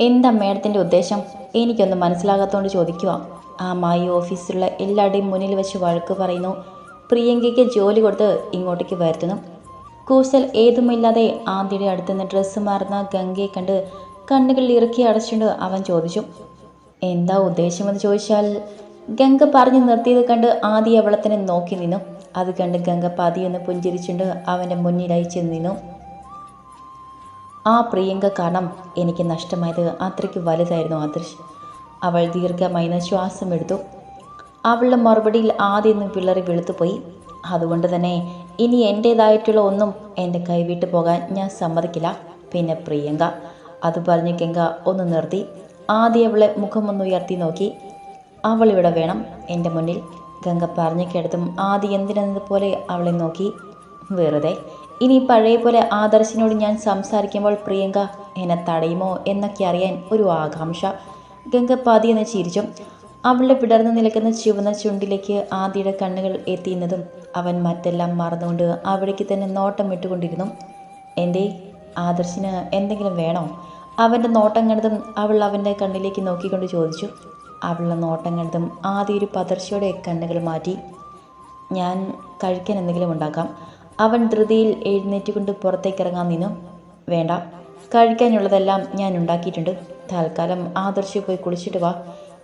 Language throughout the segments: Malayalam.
എന്താ മേഡത്തിന്റെ ഉദ്ദേശം? എനിക്കൊന്ന് മനസ്സിലാകാത്തതുകൊണ്ട് ചോദിക്കുക ആ മായി ഓഫീസിലുള്ള എല്ലാവരുടെയും മുന്നിൽ വെച്ച് വഴക്ക് പറയുന്നു. പ്രിയങ്കയ്ക്ക് ജോലി കൊടുത്ത് ഇങ്ങോട്ടേക്ക് വരുത്തുന്നു. കൂസൽ ഏതുമില്ലാതെ ആന്തിയുടെ അടുത്ത് നിന്ന് ഡ്രസ്സ് മാറുന്ന ഗംഗയെ കണ്ട് കണ്ണുകൾ ഇറുക്കി അടച്ചുകൊണ്ട് അവൻ ചോദിച്ചു എന്താ ഉദ്ദേശമെന്ന് ചോദിച്ചാൽ? ഗംഗ പറഞ്ഞു നിർത്തിയത് കണ്ട് ആദ്യ അവളത്തിനെ നോക്കി നിന്നു. അത് കണ്ട് ഗംഗ പതിയൊന്ന് പുഞ്ചിരിച്ചുകൊണ്ട് അവന്റെ മുന്നിലായി നിന്നു. ആ പ്രിയങ്ക കാരണം എനിക്ക് നഷ്ടമായത് അത്രയ്ക്ക് വലുതായിരുന്നു ആദർശ്. അവൾ ദീർഘമായി ശ്വാസം എടുത്തു അവളുടെ മറുപടിയിൽ ആദ്യം നിന്ന് പിള്ളറി വെളുത്തുപോയി. അതുകൊണ്ട് തന്നെ ഇനി എന്റേതായിട്ടുള്ള ഒന്നും എന്റെ കൈവിട്ട് പോകാൻ ഞാൻ സമ്മതിക്കില്ല. പിന്നെ പ്രിയങ്ക അത് പറഞ്ഞ് ഗംഗ ഒന്ന് നിർത്തി. ആദ്യം അവളെ മുഖമൊന്ന് ഉയർത്തി നോക്കി. അവൾ ഇവിടെ വേണം എന്റെ മുന്നിൽ. ഗംഗ പറഞ്ഞു കേട്ടതും ആദ്യം എന്തിനെന്നതുപോലെ അവളെ നോക്കി. വെറുതെ ഇനി പഴയ പോലെ ആദർശിനോട് ഞാൻ സംസാരിക്കുമ്പോൾ പ്രിയങ്ക എന്നെ തടയുമോ എന്നൊക്കെ അറിയാൻ ഒരു ആകാംക്ഷ. ഗംഗ പതിയെന്ന് ചിരിച്ചു അവളുടെ പിടർന്നു നിൽക്കുന്ന ചുവന്ന ചുണ്ടിലേക്ക് ആദിയുടെ കണ്ണുകൾ എത്തിയുന്നതും അവൻ മറ്റെല്ലാം മറന്നുകൊണ്ട് അവിടേക്ക് തന്നെ നോട്ടം ഇട്ടുകൊണ്ടിരുന്നു. എന്റെ ആദർശിന് എന്തെങ്കിലും വേണോ? അവന്റെ നോട്ടം കണ്ടതും അവൾ അവന്റെ കണ്ണിലേക്ക് നോക്കിക്കൊണ്ട് ചോദിച്ചു. അവളുടെ നോട്ടം കണ്ടതും ആദ്യ ഒരു പതർച്ചയോടെ കണ്ണുകൾ മാറ്റി. ഞാൻ കഴിക്കാൻ എന്തെങ്കിലും ഉണ്ടാക്കാം. അവൻ ധൃതിയിൽ എഴുന്നേറ്റുകൊണ്ട് പുറത്തേക്ക് ഇറങ്ങാൻ നിന്നു. വേണ്ട കഴിക്കാനുള്ളതെല്ലാം ഞാൻ ഉണ്ടാക്കിയിട്ടുണ്ട്. തൽക്കാലം ആദർശ് പോയി കുളിച്ചിട്ട് വാ.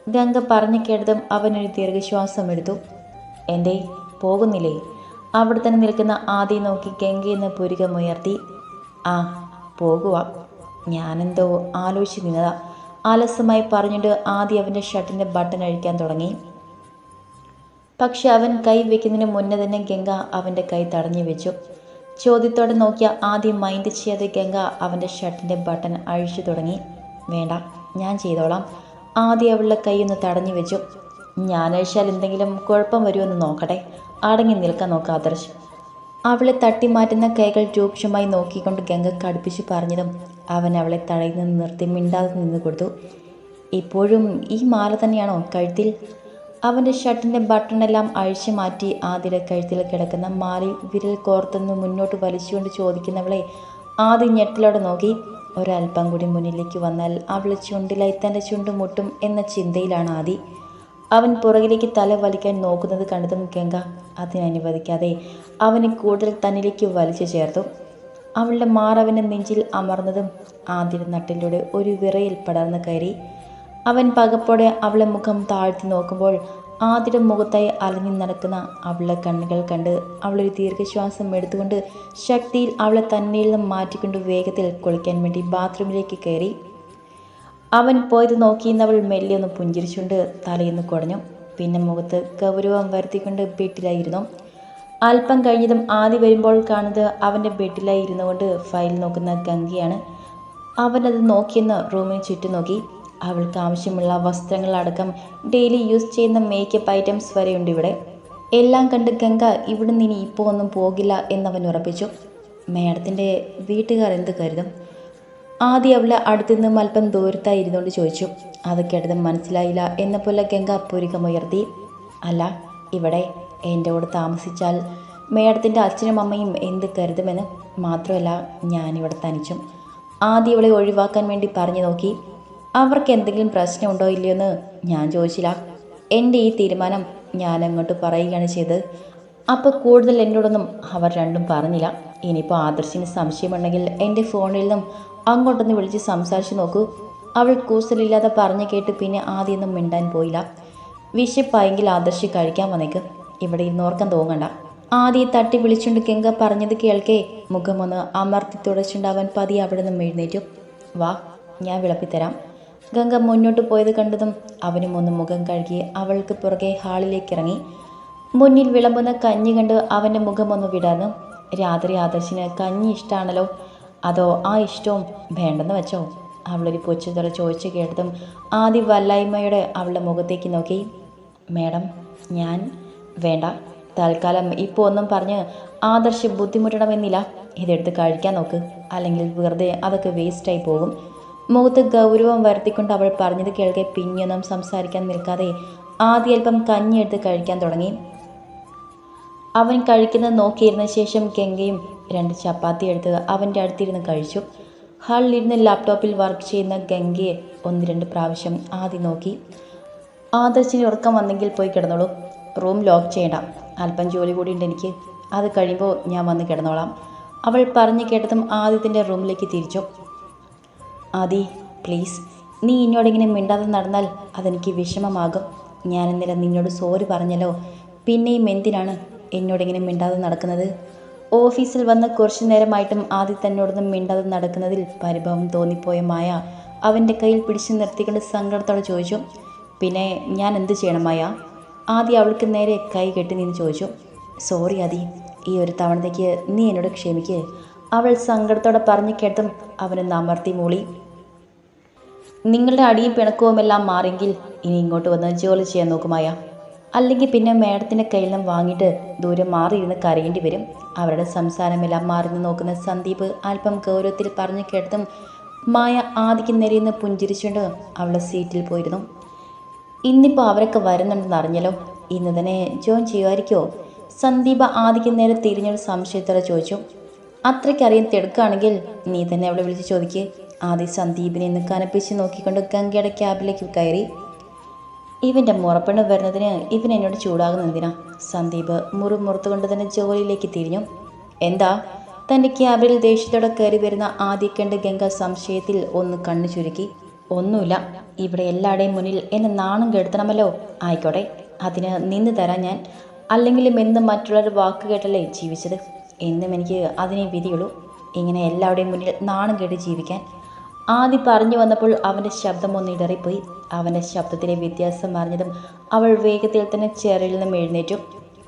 ഗംഗ പറഞ്ഞു കേട്ടതും അവനൊരു ദീർഘശ്വാസം എടുത്തു. എന്തേ പോകുന്നില്ലേ? അവിടെ തന്നെ നിൽക്കുന്ന ആദി നോക്കി ഗംഗയെന്ന് പുരുകമുയർത്തി ആ പോകുക ഞാനെന്തോ ആലോചിച്ച് നിന്നതാ. ആലസ്യമായി പറഞ്ഞിട്ട് ആദി അവന്റെ ഷർട്ടിന്റെ ബട്ടൺ അഴിക്കാൻ തുടങ്ങി. പക്ഷെ അവൻ കൈ വെക്കുന്നതിന് മുന്നേ തന്നെ ഗംഗ അവന്റെ കൈ തടഞ്ഞു വെച്ചു. ചോദ്യത്തോടെ നോക്കിയ ആദ്യം മൈൻഡ് ചെയ്യാതെ ഗംഗ അവന്റെ ഷർട്ടിന്റെ ബട്ടൺ അഴിച്ചു തുടങ്ങി. വേണ്ട ഞാൻ ചെയ്തോളാം. ആദ്യം അവളുടെ കൈ ഒന്ന് തടഞ്ഞു വെച്ചു. ഞാൻ അഴിച്ചാൽ എന്തെങ്കിലും കുഴപ്പം വരുമെന്ന് നോക്കട്ടെ. അടങ്ങി നിൽക്കാൻ നോക്കുക ആദർശ്. അവളെ തട്ടി മാറ്റുന്ന കൈകൾ രൂക്ഷമായി നോക്കിക്കൊണ്ട് ഗംഗ കടുപ്പിച്ച് പറഞ്ഞതും അവൻ അവളെ തടയിൽ നിന്ന് നിർത്തി മിണ്ടാതെ നിന്ന് കൊടുത്തു. ഇപ്പോഴും ഈ മാല തന്നെയാണോ കഴുത്തിൽ? അവന്റെ ഷർട്ടിന്റെ ബട്ടണെല്ലാം അഴിച്ചു മാറ്റി ആദിര കഴുത്തിൽ കിടക്കുന്ന മാലിൽ വിരൽ കോർത്തുനിന്ന് മുന്നോട്ട് വലിച്ചുകൊണ്ട് ചോദിക്കുന്നവളെ ആദ്യം ഞെട്ടിലോടെ നോക്കി. ഒരല്പം കൂടി മുന്നിലേക്ക് വന്നാൽ അവൾ ചുണ്ടിലായി തന്റെ ചുണ്ട് മുട്ടും എന്ന ചിന്തയിലാണ് ആദി. അവൻ പുറകിലേക്ക് തല വലിക്കാൻ നോക്കുന്നത് കണ്ടതും ഗംഗ അതിനനുവദിക്കാതെ അവനെ കൂടുതൽ തന്നിലേക്ക് വലിച്ചു ചേർത്തു. അവളുടെ മാറവന്റെ നെഞ്ചിൽ അമർന്നതും ആദ്യ നട്ടിലൂടെ ഒരു വിറയിൽ പടർന്നു കയറി. അവൻ പകപ്പോടെ അവളെ മുഖം താഴ്ത്തി നോക്കുമ്പോൾ ആദ്യയുടെ മുഖത്തായി അലഞ്ഞു നടക്കുന്ന അവളുടെ കണ്ണുകൾ കണ്ട് അവളൊരു ദീർഘശ്വാസം എടുത്തുകൊണ്ട് ശക്തിയിൽ അവളെ തന്നിൽ നിന്നും മാറ്റിക്കൊണ്ട് വേഗത്തിൽ കുളിക്കാൻ വേണ്ടി ബാത്റൂമിലേക്ക് കയറി. അവൻ പോയത് നോക്കിയെന്നവൾ ഒന്ന് പുഞ്ചിരിച്ചുകൊണ്ട് തലയിന്ന് കുടഞ്ഞു. പിന്നെ മുഖത്ത് ഗൗരവം വരുത്തിക്കൊണ്ട് ബെഡിലായിരുന്നു. അല്പം കഴിഞ്ഞതും ആദ്യ വരുമ്പോൾ കാണുന്നത് അവന്റെ ബെഡിലായി ഇരുന്നുകൊണ്ട് ഫയൽ നോക്കുന്ന ഗംഗയാണ്. അവനത് നോക്കിയെന്ന് റൂമിന് ചുറ്റും നോക്കി. അവൾക്ക് ആവശ്യമുള്ള വസ്ത്രങ്ങളടക്കം ഡെയിലി യൂസ് ചെയ്യുന്ന മേക്കപ്പ് ഐറ്റംസ് വരെയുണ്ട് ഇവിടെ. എല്ലാം കണ്ട് ഗംഗ ഇവിടുന്ന് ഇനി ഇപ്പോൾ ഒന്നും പോകില്ല എന്നവൻ ഉറപ്പിച്ചു. മേഡത്തിന്റെ വീട്ടുകാർ എന്ത് കരുതും? ആദ്യം അവളെ അടുത്തുനിന്നും അല്പം ദൂരത്തായി ഇരുന്നുകൊണ്ട് ചോദിച്ചു. അതൊക്കെ കേട്ടതും മനസ്സിലായില്ല എന്ന പോലെ ഗംഗ പൂരികമുയർത്തി. അല്ല ഇവിടെ എന്റെ കൂടെ താമസിച്ചാൽ മേഡത്തിന്റെ അച്ഛനും അമ്മയും എന്ത് കരുതുമെന്ന് മാത്രമല്ല ഞാനിവിടെ തനിച്ചും. ആദ്യം ഇവളെ ഒഴിവാക്കാൻ വേണ്ടി പറഞ്ഞു നോക്കി. അവർക്ക് എന്തെങ്കിലും പ്രശ്നമുണ്ടോ ഇല്ലയോ എന്ന് ഞാൻ ചോദിച്ചില്ല. എന്റെ ഈ തീരുമാനം ഞാൻ അങ്ങോട്ട് പറയുകയാണ് ചെയ്തത്. അപ്പോൾ കൂടുതൽ എന്നോടൊന്നും അവർ രണ്ടും പറഞ്ഞില്ല. ഇനിയിപ്പോൾ ആദർശിന് സംശയമുണ്ടെങ്കിൽ എന്റെ ഫോണിൽ നിന്നും അങ്ങോട്ടൊന്ന് വിളിച്ച് സംസാരിച്ച് നോക്കൂ. അവൾ കൂസലില്ലാതെ പറഞ്ഞു കേട്ട് പിന്നെ ആദ്യമൊന്നും മിണ്ടാൻ പോയില്ല. വിശപ്പായെങ്കിൽ ആദർശ് കഴിക്കാൻ വന്നേക്ക്. ഇവിടെ ഇരുന്ന് ഓർക്കാൻ തോന്നണ്ട. ആദ്യം തട്ടി വിളിച്ചുകൊണ്ട് കെങ്ക പറഞ്ഞത് കേൾക്കേ. മുഖമൊന്ന് അമർത്തി തുടച്ചുകൊണ്ട് അവൻ അവിടെ നിന്നും എഴുന്നേറ്റു. വാ ഞാൻ വിളപ്പിത്തരാം. ഗംഗ മുന്നോട്ട് പോയത് കണ്ടതും അവനും ഒന്ന് മുഖം കഴുകി അവൾക്ക് പുറകെ ഹാളിലേക്ക് ഇറങ്ങി മുന്നിൽ വിളമ്പുന്ന കഞ്ഞി കണ്ട് അവന്റെ മുഖം ഒന്ന് വിടാനും രാത്രി ആദർശിന് കഞ്ഞി ഇഷ്ടമാണല്ലോ അതോ ആ ഇഷ്ടവും വേണ്ടെന്ന് വെച്ചോ? അവളൊരു പൊച്ചുതറ ചോദിച്ചു കേട്ടതും ആദ്യ വല്ലായ്മയോടെ അവളുടെ മുഖത്തേക്ക് നോക്കി. മേഡം ഞാൻ വേണ്ട. തൽക്കാലം ഇപ്പോൾ ഒന്നും പറഞ്ഞ് ആദർശ് ബുദ്ധിമുട്ടണമെന്നില്ല. ഇതെടുത്ത് കഴിക്കാൻ നോക്ക്. അല്ലെങ്കിൽ വെറുതെ അതൊക്കെ വേസ്റ്റായി പോകും. മുഖത്ത് ഗൗരവം വരുത്തിക്കൊണ്ട് അവൾ പറഞ്ഞത് കേൾക്കെ പിന്നെയൊന്നും സംസാരിക്കാൻ നിൽക്കാതെ ആദ്യ അല്പം കഞ്ഞി എടുത്ത് കഴിക്കാൻ തുടങ്ങി. അവൻ കഴിക്കുന്നത് നോക്കിയിരുന്ന ശേഷം ഗംഗയും രണ്ട് ചപ്പാത്തി എടുത്ത് അവന്റെ അടുത്തിരുന്ന് കഴിച്ചു. ഹാളിലിരുന്ന് ലാപ്ടോപ്പിൽ വർക്ക് ചെയ്യുന്ന ഗംഗയെ ഒന്ന് രണ്ട് പ്രാവശ്യം ആദ്യം നോക്കി. ആദർശിന് ഉറക്കം വന്നെങ്കിൽ പോയി കിടന്നോളൂ. റൂം ലോക്ക് ചെയ്യണ്ട. അല്പം ജോലി കൂടി ഉണ്ട് എനിക്ക്. അത് കഴിയുമ്പോൾ ഞാൻ വന്ന് കിടന്നോളാം. അവൾ പറഞ്ഞു കേട്ടതും ആദ്യത്തിന്റെ റൂമിലേക്ക് തിരിച്ചു. ആദി പ്ലീസ് നീ എന്നോടിങ്ങനെ മിണ്ടാതെ നടന്നാൽ അതെനിക്ക് വിഷമമാകും. ഞാൻ ഇന്നലെ നിന്നോട് സോറി പറഞ്ഞല്ലോ. പിന്നെയും എന്തിനാണ് എന്നോടിങ്ങനെ മിണ്ടാതെ നടക്കുന്നത്? ഓഫീസിൽ വന്ന് കുറച്ചു നേരമായിട്ടും ആദി തന്നോടൊന്നും മിണ്ടാതെ നടക്കുന്നതിൽ പരിഭവം തോന്നിപ്പോയ മായ അവന്റെ കയ്യിൽ പിടിച്ചു നിർത്തിക്കൊണ്ട് സങ്കടത്തോടെ ചോദിച്ചു പിന്നെ ഞാൻ എന്ത് ചെയ്യണം മായ? ആദി അവൾക്ക് നേരെ കൈ കെട്ടി നിന്ന് ചോദിച്ചു സോറി ആദി ഈ ഒരു തവണത്തേക്ക് നീ എന്നോട് ക്ഷമിക്കേ. അവൾ സങ്കടത്തോടെ പറഞ്ഞു കേട്ടും അവനൊന്ന് അമർത്തി മൂളി. നിങ്ങളുടെ അടിയും പിണക്കവും എല്ലാം മാറിയെങ്കിൽ ഇനി ഇങ്ങോട്ട് വന്ന് ജോലി ചെയ്യാൻ നോക്കുമായ അല്ലെങ്കിൽ പിന്നെ മേഡത്തിന്റെ കയ്യിൽ നിന്നും വാങ്ങിയിട്ട് ദൂരെ മാറിയിരുന്ന് കരയേണ്ടി വരും. അവരുടെ സംസാരമെല്ലാം മാറിന്ന് നോക്കുന്ന സന്ദീപ് അല്പം ഗൗരവത്തിൽ പറഞ്ഞു കേട്ടതും മായ ആദിക്ക് നിരയിന്ന് പുഞ്ചിരിച്ചുകൊണ്ട് അവളുടെ സീറ്റിൽ പോയിരുന്നു. ഇന്നിപ്പോൾ അവരൊക്കെ വരുന്നുണ്ടെന്ന് അറിഞ്ഞല്ലോ. ഇന്ന് തന്നെ ജോയിൻ ചെയ്യുമായിരിക്കുമോ സന്ദീപ് ആദിക്ക് നേരെ തിരിഞ്ഞൊരു സംശയത്തോടെ ചോദിച്ചു. അത്രയ്ക്കറിയാൻ തിടുക്കാണെങ്കിൽ നീ തന്നെ അവളെ വിളിച്ച് ചോദിക്ക്. ആദ്യം സന്ദീപിനെ ഇന്ന് കനപ്പിച്ച് നോക്കിക്കൊണ്ട് ഗംഗയുടെ ക്യാബിലേക്ക് കയറി. ഇവന്റെ മുറപ്പെണ്ണ് വരുന്നതിന് ഇവൻ എന്നോട് ചൂടാകുന്ന എന്തിനാ സന്ദീപ് മുറുമുറുത്തുകൊണ്ട് തന്നെ ജോലിയിലേക്ക് തിരിഞ്ഞു. എന്താ? തന്റെ ക്യാബിൽ ദേഷ്യത്തോടെ കയറി വരുന്ന ആദ്യ കണ്ട് ഗംഗ സംശയത്തിൽ ഒന്ന് കണ്ണു ചുരുക്കി. ഒന്നുമില്ല ഇവിടെ എല്ലാവരുടെയും മുന്നിൽ എന്നെ നാണം കെടുത്തണമല്ലോ. ആയിക്കോട്ടെ അതിന് നിന്ന് തരാൻ ഞാൻ. അല്ലെങ്കിലും എന്നും മറ്റുള്ളവർ വാക്ക് കേട്ടല്ലേ ജീവിച്ചത്? എന്നും എനിക്ക് അതിനെ വിധിയുള്ളൂ. ഇങ്ങനെ എല്ലാവരുടെയും മുന്നിൽ നാണം കേട്ട് ജീവിക്കാൻ ആദ്യം പറഞ്ഞു വന്നപ്പോൾ അവന്റെ ശബ്ദം ഒന്ന് ഇടറിപ്പോയി അവന്റെ ശബ്ദത്തിലെ വ്യത്യാസം അറിഞ്ഞതും അവൾ വേഗത്തിൽ തന്നെ ചെറിയിൽ നിന്നും എഴുന്നേറ്റു.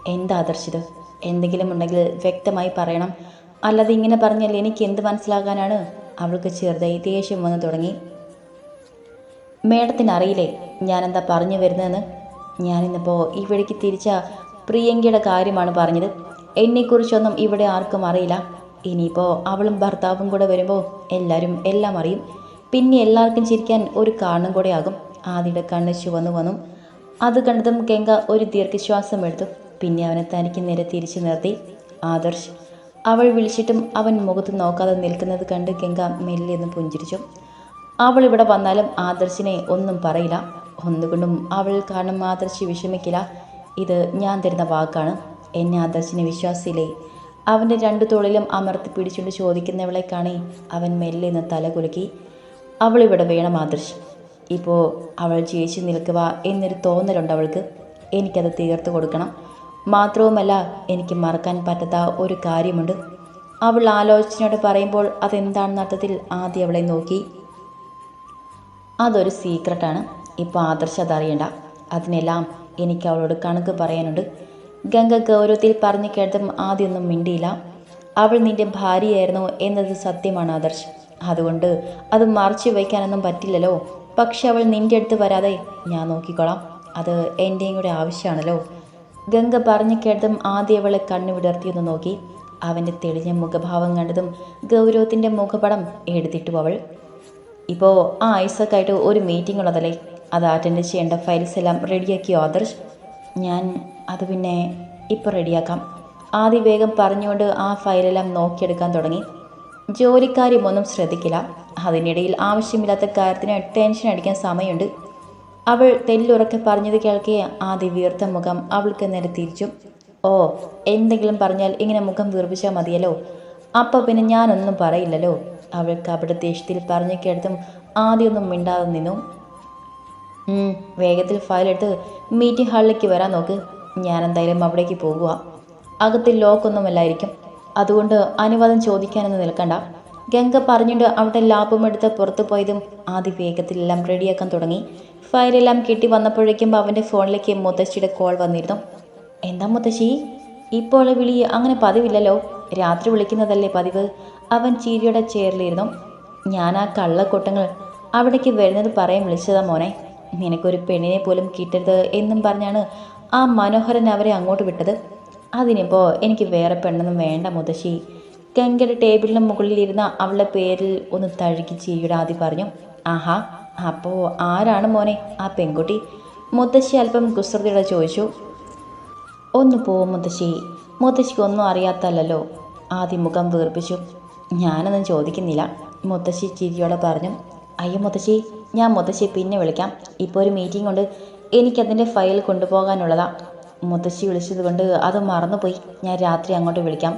എന്താ ആദർശിത്? എന്തെങ്കിലും ഉണ്ടെങ്കിൽ വ്യക്തമായി പറയണം. അല്ലാതെ ഇങ്ങനെ പറഞ്ഞാൽ എനിക്ക് എന്ത് മനസ്സിലാകാനാണ്? അവൾക്ക് ചെറുതായി ദേഷ്യം വന്നു തുടങ്ങി. മേഡത്തിന് അറിയില്ലേ? ഞാനെന്താ പറഞ്ഞു വരുന്നതെന്ന്? ഞാനിന്നിപ്പോൾ ഇവിടേക്ക് തിരിച്ച പ്രിയങ്കയുടെ കാര്യമാണ് പറഞ്ഞത്. എന്നെക്കുറിച്ചൊന്നും ഇവിടെ ആർക്കും അറിയില്ല. ഇനിയിപ്പോൾ അവളും ഭർത്താവും കൂടെ വരുമ്പോൾ എല്ലാവരും എല്ലാം അറിയും. പിന്നെ എല്ലാവർക്കും ചിരിക്കാൻ ഒരു കാരണം കൂടെ ആകും ആദിയുടെ കണ്ണ് ചുവന്നു വന്നു. അത് കണ്ടതും ഗംഗ ഒരു ദീർഘശ്വാസം എടുത്തു. പിന്നെ അവനെ തനിക്ക് നേരെ തിരിച്ചു നിർത്തി. ആദർശ് അവൾ വിളിച്ചിട്ടും അവൻ മുഖത്ത് നോക്കാതെ നിൽക്കുന്നത് കണ്ട് ഗംഗ മെല്ലെ ഒന്ന് പുഞ്ചിരിച്ചു. അവൾ ഇവിടെ വന്നാലും ആദർശിനെ ഒന്നും പറയില്ല. ഒന്നുകൊണ്ടും അവൾ കാരണം ആദർശി വിഷമിക്കില്ല. ഇത് ഞാൻ തരുന്ന വാക്കാണ്. എന്നെ ആദർശിനെ വിശ്വാസിയില്ലേ അവന്റെ രണ്ടു തോളിലും അമർത്തി പിടിച്ചുകൊണ്ട് ചോദിക്കുന്നവളെ കാണി അവൻ മെല്ലെ നിന്ന് തല കുലുക്കി. അവളിവിടെ വേണം ആദർശ്. ഇപ്പോൾ അവൾ ജയിച്ചു നിൽക്കുക എന്നൊരു തോന്നലുണ്ട് അവൾക്ക്. എനിക്കത് തീർത്തു കൊടുക്കണം. മാത്രവുമല്ല എനിക്ക് മറക്കാൻ പറ്റാത്ത ഒരു കാര്യമുണ്ട്. അവൾ ആലോചനയോട് പറയുമ്പോൾ അതെന്താണെന്ന അർത്ഥത്തിൽ ആദ്യം അവളെ നോക്കി. അതൊരു സീക്രട്ടാണ് ഇപ്പോൾ ആദർശ് അതറിയണ്ട. അതിനെല്ലാം എനിക്ക് അവളോട് കണക്ക് പറയാനുണ്ട്. ഗംഗ ഗൗരവത്തിൽ പറഞ്ഞു കേട്ടതും ആദ്യമൊന്നും മിണ്ടിയില്ല. അവൾ നിന്റെ ഭാര്യയായിരുന്നു എന്നത് സത്യമാണ് ആദർശ്. അതുകൊണ്ട് അത് മറച്ചു വയ്ക്കാനൊന്നും പറ്റില്ലല്ലോ. പക്ഷെ അവൾ നിന്റെ അടുത്ത് വരാതെ ഞാൻ നോക്കിക്കോളാം. അത് എന്റെയും കൂടെ ആവശ്യമാണല്ലോ. ഗംഗ പറഞ്ഞു കേട്ടതും ആദ്യം അവളെ കണ്ണു വിടർത്തിയൊന്ന് നോക്കി. അവന്റെ തെളിഞ്ഞ മുഖഭാവം കണ്ടതും ഗൗരവത്തിന്റെ മുഖപടം എടുത്തിട്ടു അവൾ. ഇപ്പോൾ ആ ഐസക്കായിട്ട് ഒരു മീറ്റിംഗ് ഉള്ളതല്ലേ? അത് അറ്റൻഡ് ചെയ്യേണ്ട ഫയൽസ് എല്ലാം റെഡിയാക്കിയോ ആദർശ്? ഞാൻ അത് പിന്നെ ഇപ്പോൾ റെഡിയാക്കാം. ആദ്യ വേഗം പറഞ്ഞുകൊണ്ട് ആ ഫയലെല്ലാം നോക്കിയെടുക്കാൻ തുടങ്ങി. ജോലിക്കാരും ഒന്നും ശ്രദ്ധിക്കില്ല. അതിനിടയിൽ ആവശ്യമില്ലാത്ത കാര്യത്തിന് ടെൻഷൻ അടിക്കാൻ സമയമുണ്ട്. അവൾ തെല്ലുറക്കെ പറഞ്ഞത് കേൾക്കെ ആദ്യ വീർത്ത മുഖം അവൾക്ക് നേരെ തിരിച്ചു. ഓ എന്തെങ്കിലും പറഞ്ഞാൽ ഇങ്ങനെ മുഖം വീർപ്പിച്ചാൽ മതിയല്ലോ. അപ്പം പിന്നെ ഞാനൊന്നും പറയില്ലല്ലോ. അവൾക്ക് അവിടെ ദേഷ്യത്തിൽ പറഞ്ഞു കേട്ടതും ആദ്യമൊന്നും മിണ്ടാതെ നിന്നു. വേഗത്തിൽ ഫയലെടുത്ത് മീറ്റിംഗ് ഹാളിലേക്ക് വരാൻ നോക്ക്. ഞാൻ എന്തായാലും അവിടേക്ക് പോകുക അകത്ത് ലോക്കൊന്നുമല്ലായിരിക്കും. അതുകൊണ്ട് അനുവാദം ചോദിക്കാനൊന്നും നിൽക്കണ്ട. ഗംഗ പറഞ്ഞുകൊണ്ട് അവിടെ ലാപ്പും എടുത്ത് പുറത്തു പോയതും ആദ്യ വേഗത്തിലെല്ലാം റെഡിയാക്കാൻ തുടങ്ങി. ഫയലെല്ലാം കിട്ടി വന്നപ്പോഴേക്കും അവന്റെ ഫോണിലേക്ക് മുത്തശ്ശിയുടെ കോൾ വന്നിരുന്നു. എന്താ മുത്തശ്ശി? ഇപ്പോൾ വിളി അങ്ങനെ പതിവില്ലല്ലോ? രാത്രി വിളിക്കുന്നതല്ലേ പതിവ്? അവൻ ചീരിയുടെ ചെയറിലിരുന്നു. ഞാൻ ആ കള്ളക്കൂട്ടങ്ങൾ അവിടേക്ക് വരുന്നത് പറയാൻ വിളിച്ചതാ മോനെ. നിനക്കൊരു പെണ്ണിനെ പോലും കിട്ടരുത് എന്നും പറഞ്ഞാണ് ആ മനോഹരൻ അവരെ അങ്ങോട്ട് വിട്ടത്. അതിനിപ്പോൾ എനിക്ക് വേറെ പെണ്ണൊന്നും വേണ്ട മുതശ്ശി. ഗംഗയുടെ ടേബിളിന് മുകളിലിരുന്ന അവളുടെ പേരിൽ ഒന്ന് തഴുകി ചിരിയുടെ ആദ്യം പറഞ്ഞു. ആഹാ അപ്പോൾ ആരാണ് മോനെ ആ പെൺകുട്ടി? മുത്തശ്ശി അല്പം കുസൃതിയുടെ ചോദിച്ചു. ഒന്ന് പോവും മുത്തശ്ശി മുത്തശ്ശിക്ക് ഒന്നും അറിയാത്തല്ലോ ആദ്യം മുഖം വീർപ്പിച്ചു. ഞാനൊന്നും ചോദിക്കുന്നില്ല. മുത്തശ്ശി ചിരിയോടെ പറഞ്ഞു. അയ്യോ മുത്തശ്ശി ഞാൻ മുത്തശ്ശി പിന്നെ വിളിക്കാം. ഇപ്പോൾ ഒരു മീറ്റിംഗ് ഉണ്ട്. എനിക്കതിന്റെ ഫയൽ കൊണ്ടുപോകാനുള്ളതാ. മുത്തശ്ശി വിളിച്ചതുകൊണ്ട് അത് മറന്നുപോയി. ഞാൻ രാത്രി അങ്ങോട്ട് വിളിക്കാം.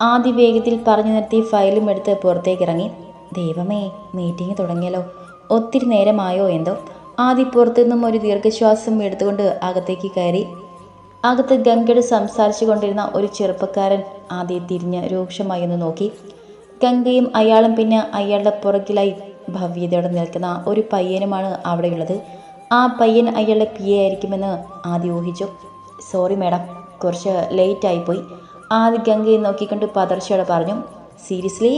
ആദ്യ വേഗത്തിൽ പറഞ്ഞു നിർത്തി ഫയലും എടുത്ത് പുറത്തേക്ക് ഇറങ്ങി ദൈവമേ മീറ്റിംഗ് തുടങ്ങിയല്ലോ. ഒത്തിരി നേരമായോ എന്തോ. ആദ്യ പുറത്തുനിന്നും ഒരു ദീർഘശ്വാസം എടുത്തുകൊണ്ട് അകത്തേക്ക് കയറി. അകത്ത് ഗംഗയോട് സംസാരിച്ചു കൊണ്ടിരുന്ന ഒരു ചെറുപ്പക്കാരൻ ആദ്യം തിരിഞ്ഞ് രൂക്ഷമായി ഒന്ന് നോക്കി. ഗംഗയും അയാളും പിന്നെ അയാളുടെ പുറകിലായി ഭവ്യതയോടെ നിൽക്കുന്ന ഒരു പയ്യനുമാണ് അവിടെയുള്ളത്. ആ പയ്യൻ അയാളുടെ പി എ ആയിരിക്കുമെന്ന് ആദ്യം ഊഹിച്ചു. സോറി മാഡം കുറച്ച് ലേറ്റ് ആയിപ്പോയി. ആദ്യ ഗംഗയെ നോക്കിക്കൊണ്ട് പതർച്ചയോടെ പറഞ്ഞു സീരിയസ്ലി?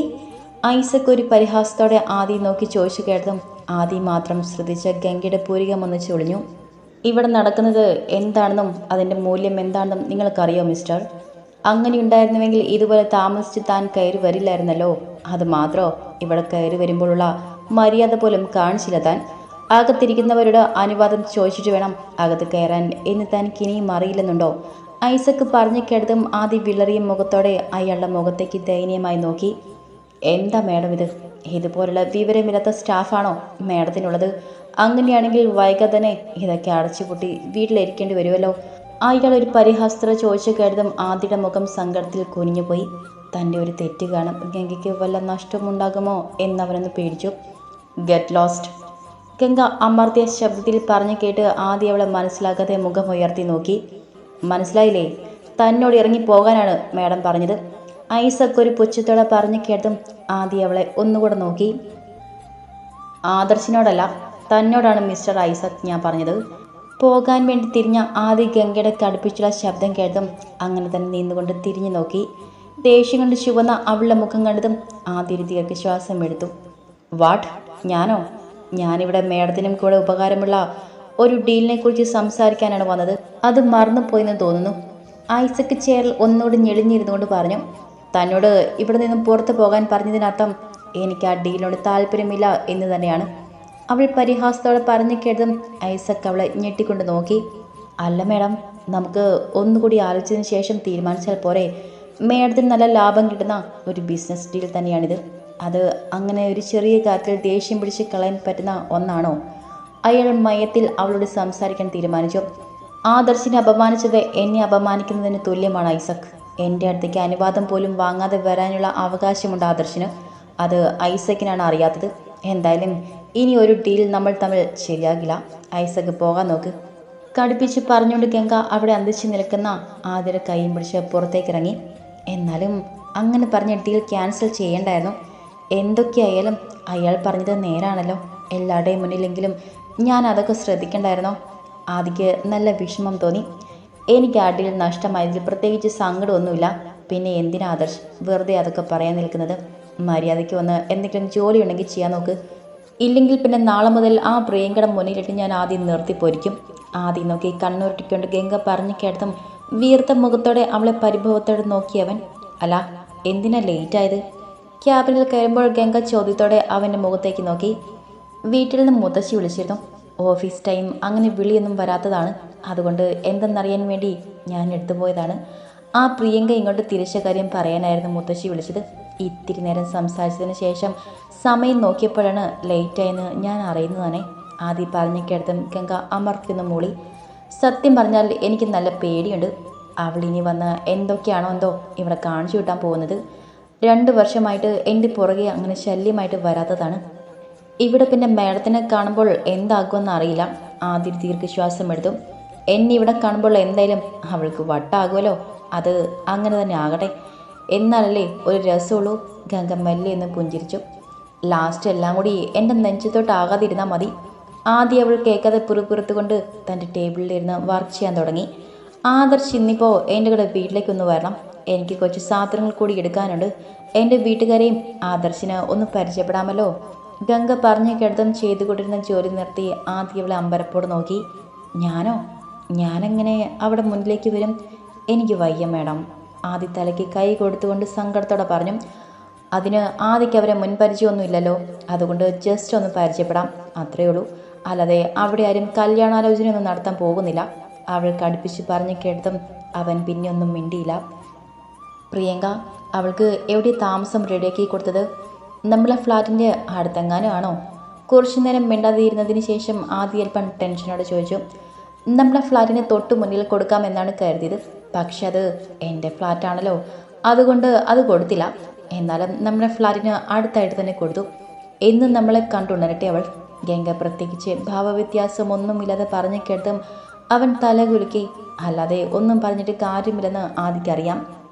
ഐസക്ക് ഒരു പരിഹാസത്തോടെ ആദ്യം നോക്കി ചോദിച്ചു കേട്ടതും ആദ്യം മാത്രം ശ്രദ്ധിച്ച ഗംഗയുടെ പൂരികം ഒന്ന് ചൊളിഞ്ഞു. ഇവിടെ നടക്കുന്നത് എന്താണെന്നും അതിന്റെ മൂല്യം എന്താണെന്നും നിങ്ങൾക്കറിയോ മിസ്റ്റർ? അങ്ങനെ ഉണ്ടായിരുന്നുവെങ്കിൽ ഇതുപോലെ താമസിച്ച് താൻ കയറി വരില്ലായിരുന്നല്ലോ. അത് മാത്രോ ഇവിടെ കയറി വരുമ്പോഴുള്ള മര്യാദ പോലും കാണിച്ചില്ല താൻ. അകത്തിരിക്കുന്നവരുടെ അനുവാദം ചോദിച്ചിട്ട് വേണം അകത്ത് കയറാൻ. എന്ന് തനിക്ക് ഇനിയും അറിയില്ലെന്നുണ്ടോ? ഐസക്ക് പറഞ്ഞു കേട്ടതും ആദ്യ വിളറിയ മുഖത്തോടെ അയാളുടെ മുഖത്തേക്ക് ദയനീയമായി നോക്കി. എന്താ മേഡം ഇത്? ഇതുപോലുള്ള വിവരമില്ലാത്ത സ്റ്റാഫാണോ മേഡത്തിനുള്ളത്? അങ്ങനെയാണെങ്കിൽ വൈകാതെ തന്നെ ഇതൊക്കെ അടച്ചുപൂട്ടി വീട്ടിലിരിക്കേണ്ടി വരുമല്ലോ. അയാൾ ഒരു പരിഹാസ്ത്ര ചോദിച്ചു കേട്ടതും ആദ്യയുടെ മുഖം സങ്കടത്തിൽ കുനിഞ്ഞുപോയി. തന്റെ ഒരു തെറ്റ് കാണും. ഗംഗയ്ക്ക് വല്ല നഷ്ടമുണ്ടാകുമോ എന്നവനൊന്ന് പേടിച്ചു. Get lost. ഗംഗ അമർത്തിയ ശബ്ദത്തിൽ പറഞ്ഞു കേട്ട് ആദ്യം അവളെ മനസ്സിലാക്കാതെ മുഖം ഉയർത്തി നോക്കി. മനസ്സിലായില്ലേ? തന്നോട് ഇറങ്ങി പോകാനാണ് മാഡം പറഞ്ഞത്. ഐസക് ഒരു പുച്ഛത്തോടെ പറഞ്ഞു കേട്ടതും ആദ്യം അവളെ ഒന്നുകൂടെ നോക്കി. ആദർശിനോടല്ല തന്നോടാണ് മിസ്റ്റർ ഐസക് ഞാൻ പറഞ്ഞത്. പോകാൻ വേണ്ടി തിരിഞ്ഞ ആദ്യ ഗംഗയുടെ കടുപ്പിച്ചുള്ള ശബ്ദം കേട്ടതും അങ്ങനെ തന്നെ നിന്നുകൊണ്ട് തിരിഞ്ഞു നോക്കി. ദേഷ്യം കൊണ്ട് ചുവന്ന അവളുടെ മുഖം കണ്ടതും ആദ്യ ഒരു ദീർഘശ്വാസം എടുത്തു. വാട്ട്? ഞാനോ? ഞാനിവിടെ മേഡത്തിനും കൂടെ ഉപകാരമുള്ള ഒരു ഡീലിനെ കുറിച്ച് സംസാരിക്കാനാണ് വന്നത്. അത് മറന്നുപോയെന്ന് തോന്നുന്നു. ഐസക്ക് ചേറിൽ ഒന്നുകൂടി ഞെളിഞ്ഞിരുന്നുകൊണ്ട് പറഞ്ഞു തന്നോട് ഇവിടെ നിന്നും പുറത്തു പോകാൻ പറഞ്ഞതിനർത്ഥം എനിക്ക് ആ ഡീലിനോട് താല്പര്യമില്ല എന്ന് തന്നെയാണ്. അവൾ പരിഹാസത്തോടെ പറഞ്ഞു കേട്ടതും ഐസക്ക് അവളെ ഞെട്ടിക്കൊണ്ട് നോക്കി. അല്ല മേഡം നമുക്ക് ഒന്നുകൂടി ആലോചിച്ചതിന് ശേഷം തീരുമാനിച്ചാൽ പോരെ. മേഡത്തിന് നല്ല ലാഭം കിട്ടുന്ന ഒരു ബിസിനസ് ഡീൽ തന്നെയാണിത്. അത് അങ്ങനെ ഒരു ചെറിയ കാര്യത്തിൽ ദേഷ്യം പിടിച്ച് കളയാൻ പറ്റുന്ന ഒന്നാണോ? അയാൾ മയത്തിൽ അവളോട് സംസാരിക്കാൻ തീരുമാനിച്ചു. ആദർശിനെ അപമാനിച്ചത് എന്നെ അപമാനിക്കുന്നതിന് തുല്യമാണ് ഐസക്. എന്റെ അടുത്തേക്ക് അനുവാദം പോലും വാങ്ങാതെ വരാനുള്ള അവകാശമുണ്ട് ആദർശിന്. അത് ഐസക്കിനാണ് അറിയാത്തത്. എന്തായാലും ഇനി ഒരു ഡീൽ നമ്മൾ തമ്മിൽ ശരിയാകില്ല. ഐസക് പോകാൻ നോക്ക്. കടുപ്പിച്ച് പറഞ്ഞുകൊണ്ട് ഗംഗ അവിടെ അന്തിച്ച് നിൽക്കുന്ന ആതിര കൈയും പിടിച്ച് പുറത്തേക്ക് ഇറങ്ങി. എന്നാലും അങ്ങനെ പറഞ്ഞ ഡീൽ ക്യാൻസൽ ചെയ്യേണ്ടായിരുന്നു. എന്തൊക്കെയായാലും അയാൾ പറഞ്ഞത് നേരാണല്ലോ. എല്ലാവരുടെയും മുന്നിലെങ്കിലും ഞാൻ അതൊക്കെ ശ്രദ്ധിക്കണ്ടായിരുന്നോ? ആദിക്ക് നല്ല വിഷമം തോന്നി. എനിക്ക് ആടിയിൽ നഷ്ടമായതിൽ പ്രത്യേകിച്ച് സങ്കടമൊന്നുമില്ല. പിന്നെ എന്തിനാ ആദർശ് വെറുതെ അതൊക്കെ പറയാൻ നിൽക്കുന്നത്? മര്യാദയ്ക്ക് വന്ന് എന്തെങ്കിലും ജോലി ഉണ്ടെങ്കിൽ ചെയ്യാൻ നോക്ക്. ഇല്ലെങ്കിൽ പിന്നെ നാളെ മുതൽ ആ പ്രിയങ്കടം മുന്നിലിട്ട് ഞാൻ ആദ്യം നിർത്തിപ്പോരിക്കും ആദ്യം നോക്കി കണ്ണുരുട്ടിക്കൊണ്ട് ഗംഗ പറഞ്ഞു കേട്ടതും വീർത്ത മുഖത്തോടെ അവളെ പരിഭവത്തോടെ നോക്കിയവൻ അല്ല എന്തിനാ ലേറ്റ് ആയത്? ക്യാബിനിൽ കയറുമ്പോൾ ഗംഗ ചോദ്യത്തോടെ അവന്റെ മുഖത്തേക്ക് നോക്കി. വീട്ടിൽ നിന്ന് മുത്തശ്ശി വിളിച്ചിരുന്നു. ഓഫീസ് ടൈം അങ്ങനെ വിളിയൊന്നും വരാത്തതാണ്. അതുകൊണ്ട് എന്തെന്നറിയാൻ വേണ്ടി ഞാൻ എടുത്തുപോയതാണ് ആ പ്രിയങ്ക ഇങ്ങോട്ട് തിരിച്ച കാര്യം പറയാനായിരുന്നു മുത്തശ്ശി വിളിച്ചത്. ഇത്തിരി നേരം സംസാരിച്ചതിന് ശേഷം സമയം നോക്കിയപ്പോഴാണ് ലേറ്റായെന്ന് ഞാൻ അറിയുന്നത് തന്നെ. ആദ്യം പറഞ്ഞു കേട്ടതും ഗംഗ അമർക്കുന്ന മൂളി. സത്യം പറഞ്ഞാൽ എനിക്ക് നല്ല പേടിയുണ്ട്. അവളിനി വന്ന് എന്തൊക്കെയാണോ എന്തോ ഇവിടെ കാണിച്ചു കിട്ടാൻ പോകുന്നത്. രണ്ട് വർഷമായിട്ട് എന്റെ പുറകെ അങ്ങനെ ശല്യമായിട്ട് വരാത്തതാണ്. ഇവിടെ പിന്നെ മേഡത്തിനെ കാണുമ്പോൾ എന്താകുമെന്ന് അറിയില്ല. ആദ്യം ദീർഘശ്വാസം എടുത്തു. എന്നെ ഇവിടെ കാണുമ്പോൾ എന്തായാലും അവൾക്ക് വട്ടാകുമല്ലോ. അത് അങ്ങനെ തന്നെ ആകട്ടെ. എന്നാലല്ലേ ഒരു രസമുള്ളൂ. ഗംഗ മെല്ലെ എന്ന് പുഞ്ചിരിച്ചു. ലാസ്റ്റ് എല്ലാം കൂടി എന്റെ നെഞ്ചത്തോട്ടാകാതിരുന്നാൽ മതി. ആദ്യം അവൾ കേൾക്കാതെ പുറപ്പുറത്തുകൊണ്ട് തന്റെ ടേബിളിലിരുന്ന് വർക്ക് ചെയ്യാൻ തുടങ്ങി. ആദർശ് ഇന്നിപ്പോൾ എന്റെ കൂടെ വീട്ടിലേക്കൊന്ന് വരണം. എനിക്ക് കുറച്ച് സാധനങ്ങൾ കൂടി എടുക്കാനുണ്ട്. എന്റെ വീട്ടുകാരെയും ആദർശിന് ഒന്ന് പരിചയപ്പെടാമല്ലോ. ഗംഗ പറഞ്ഞു കേട്ടതും ചെയ്തുകൊണ്ടിരുന്ന ജോലി നിർത്തി ആദ്യം അവളെ അമ്പരപ്പോട് നോക്കി. ഞാനോ? ഞാനെങ്ങനെ അവിടെ മുന്നിലേക്ക് വരും? എനിക്ക് വയ്യ മേഡം. ആദ്യ തലയ്ക്ക് കൈ കൊടുത്തുകൊണ്ട് സങ്കടത്തോടെ പറഞ്ഞു. അതിന് ആദ്യക്ക് അവരെ മുൻപരിചയമൊന്നുമില്ലല്ലോ. അതുകൊണ്ട് ജസ്റ്റ് ഒന്ന് പരിചയപ്പെടാം. അത്രയേ ഉള്ളൂ. അല്ലാതെ അവിടെ ആരും കല്യാണാലോചനയൊന്നും നടത്താൻ പോകുന്നില്ല. അവൾ കടുപ്പിച്ച് പറഞ്ഞു കേട്ടതും അവൻ പിന്നെ ഒന്നും മിണ്ടിയില്ല. പ്രിയങ്ക അവൾക്ക് എവിടെ താമസം റെഡിയാക്കി കൊടുത്തത്? നമ്മളെ ഫ്ലാറ്റിന്റെ അടുത്തെങ്ങാനും ആണോ കുറച്ചു നേരം മിണ്ടാതിരുന്നതിന് ശേഷം ആദ്യ അല്പം ടെൻഷനോടെ ചോദിച്ചു നമ്മളെ ഫ്ലാറ്റിന് തൊട്ട് മുന്നിൽ കൊടുക്കാമെന്നാണ് കരുതിയത്. പക്ഷെ അത് എന്റെ ഫ്ലാറ്റാണല്ലോ. അതുകൊണ്ട് അത് കൊടുത്തില്ല. എന്നാലും നമ്മളെ ഫ്ലാറ്റിന് അടുത്തായിട്ട് തന്നെ കൊടുത്തു. എന്നും നമ്മളെ കണ്ടുണരട്ടെ അവൾ. ഗംഗ പ്രത്യേകിച്ച് ഭാവവ്യത്യാസമൊന്നുമില്ലാതെ പറഞ്ഞു കേട്ടും അവൻ തല കുലുക്കി അല്ലാതെ ഒന്നും പറഞ്ഞിട്ട് കാര്യമില്ലെന്ന് ആദിക്കറിയാം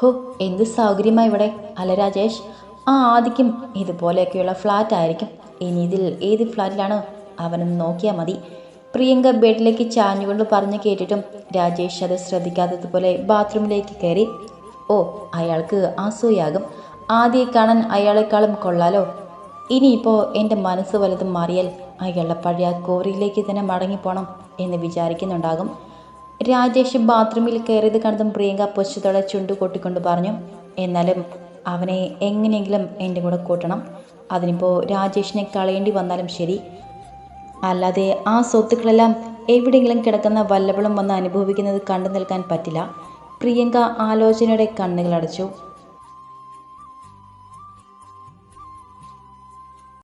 ഹോ എന്ത് സൗകര്യമാ ഇവിടെ? അല്ല രാജേഷ് ആ ആദിക്കും ഇതുപോലെയൊക്കെയുള്ള ഫ്ലാറ്റ് ആയിരിക്കും. ഇനി ഇതിൽ ഏത് ഫ്ലാറ്റിലാണ് അവനൊന്ന് നോക്കിയാൽ മതി. പ്രിയങ്ക ബെഡിലേക്ക് ചാഞ്ഞുകൊണ്ട് പറഞ്ഞു കേട്ടിട്ടും രാജേഷ് അത് ശ്രദ്ധിക്കാത്തതുപോലെ ബാത്റൂമിലേക്ക് കയറി. ഓ അയാൾക്ക് അസൂയാകും. ആദ്യ കാണാൻ അയാളെക്കാളും കൊള്ളാലോ? ഇനിയിപ്പോൾ എന്റെ മനസ്സ് വലുതും മാറിയാൽ അയാളുടെ പഴയ കോറിയിലേക്ക് തന്നെ മടങ്ങിപ്പോണം എന്ന് വിചാരിക്കുന്നുണ്ടാകും. രാജേഷ് ബാത്റൂമിൽ കയറിയത് കണ്ടതും പ്രിയങ്ക പൊച്ചത്തോടെ ചുണ്ടു കൊട്ടിക്കൊണ്ട് പറഞ്ഞു എന്നാലും അവനെ എങ്ങനെയെങ്കിലും എന്റെ കൂടെ കൂട്ടണം. അതിനിപ്പോൾ രാജേഷിനെ കളയേണ്ടി വന്നാലും ശരി. അല്ലാതെ ആ സ്വത്തുക്കളെല്ലാം എവിടെയെങ്കിലും കിടക്കുന്ന വല്ലവളും വന്ന് അനുഭവിക്കുന്നത് കണ്ടു നിൽക്കാൻ പറ്റില്ല. പ്രിയങ്ക ആലോചനയുടെ കണ്ണുകളടച്ചു